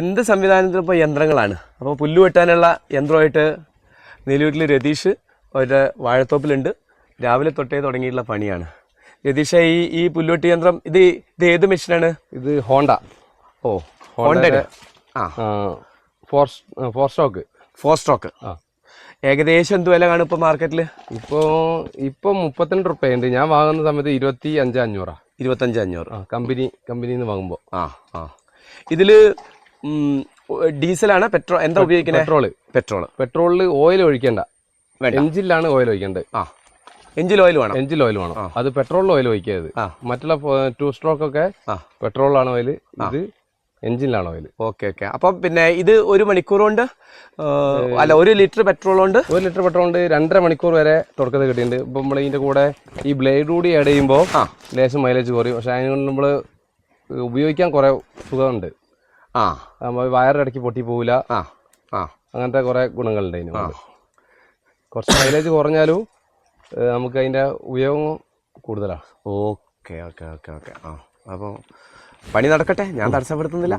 എന്ത് സംവിധാനത്തിലും ഇപ്പോൾ യന്ത്രങ്ങളാണ്. അപ്പോൾ പുല്ല് വെട്ടാനുള്ള യന്ത്രമായിട്ട് നീലൂരിൽ രതീഷ് ഒരു വാഴത്തോപ്പിലുണ്ട്. രാവിലെ തൊട്ടേ തുടങ്ങിയിട്ടുള്ള പണിയാണ്. രതീഷ് ഈ ഈ പുല്ലുവെട്ടി യന്ത്രം ഇത് ഇത് ഏത് മെഷീനാണ്? ഇത് ഹോണ്ട. ഓ ഹോണ്ട ആ. Four four stroke four stroke ആ. ഏകദേശം എന്ത് വില കാണും ഇപ്പോൾ മാർക്കറ്റിൽ ഇപ്പോൾ ഇപ്പോൾ മുപ്പത്തിരണ്ട് റുപ്യ ഉണ്ട് ഞാൻ വാങ്ങുന്ന സമയത്ത് ഇരുപത്തി അഞ്ച് അഞ്ഞൂറാണ് ഇരുപത്തഞ്ച് അഞ്ഞൂറ്. ആ കമ്പനി കമ്പനിയിൽ നിന്ന് വാങ്ങുമ്പോൾ ആ ആ. ഇതിൽ ഡീസലാണ് പെട്രോൾ എന്താ ഉപയോഗിക്കുന്നത് പെട്രോൾ പെട്രോൾ പെട്രോളിൽ ഓയിൽ ഒഴിക്കണ്ട. എഞ്ചിലാണ് ഓയിൽ ഒഴിക്കേണ്ടത്. ആ. എഞ്ചിൽ ഓയിൽ വേണം. എഞ്ചിൽ ഓയിൽ വേണം. അത് പെട്രോളിൽ ഓയിൽ ഒഴിക്കരുത്. മറ്റുള്ള ടു സ്ട്രോക്ക് ഒക്കെ പെട്രോളിലാണ് ഓയിൽ ഇത് എഞ്ചിനിലാണ് ഓയിൽ. Okay okay. അപ്പൊ പിന്നെ ഇത് ഒരു മണിക്കൂർ കൊണ്ട് അല്ല ഒരു ലിറ്റർ പെട്രോൾ കൊണ്ട് ഒരു ലിറ്റർ പെട്രോൾ കൊണ്ട് രണ്ടര മണിക്കൂർ വരെ തുടക്കത്തിൽ കിട്ടിയിട്ടുണ്ട്. ഇപ്പൊ നമ്മൾ ഇതിന്റെ കൂടെ ഈ ബ്ലേഡ് കൂടി ആഡ് ചെയ്യുമ്പോൾ. ലേശം മൈലേജ് കുറയും. പക്ഷെ അതിനുകൊണ്ട് നമ്മൾ ഉപയോഗിക്കാൻ കുറെ സുഖമുണ്ട്. വയറിടയ്ക്ക് പൊട്ടി പോവില്ല. അങ്ങനത്തെ കുറെ ഗുണങ്ങളുണ്ട് അതിന് കുറച്ച് മൈലേജ് കുറഞ്ഞാലും നമുക്ക് അതിന്റെ ഉപയോഗം കൂടുതലാണ്. Okay okay okay okay. ആ. അപ്പോൾ പണി നടക്കട്ടെ? ഞാൻ തടസ്സപ്പെടുത്തുന്നില്ല.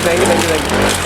về cái bệnh viện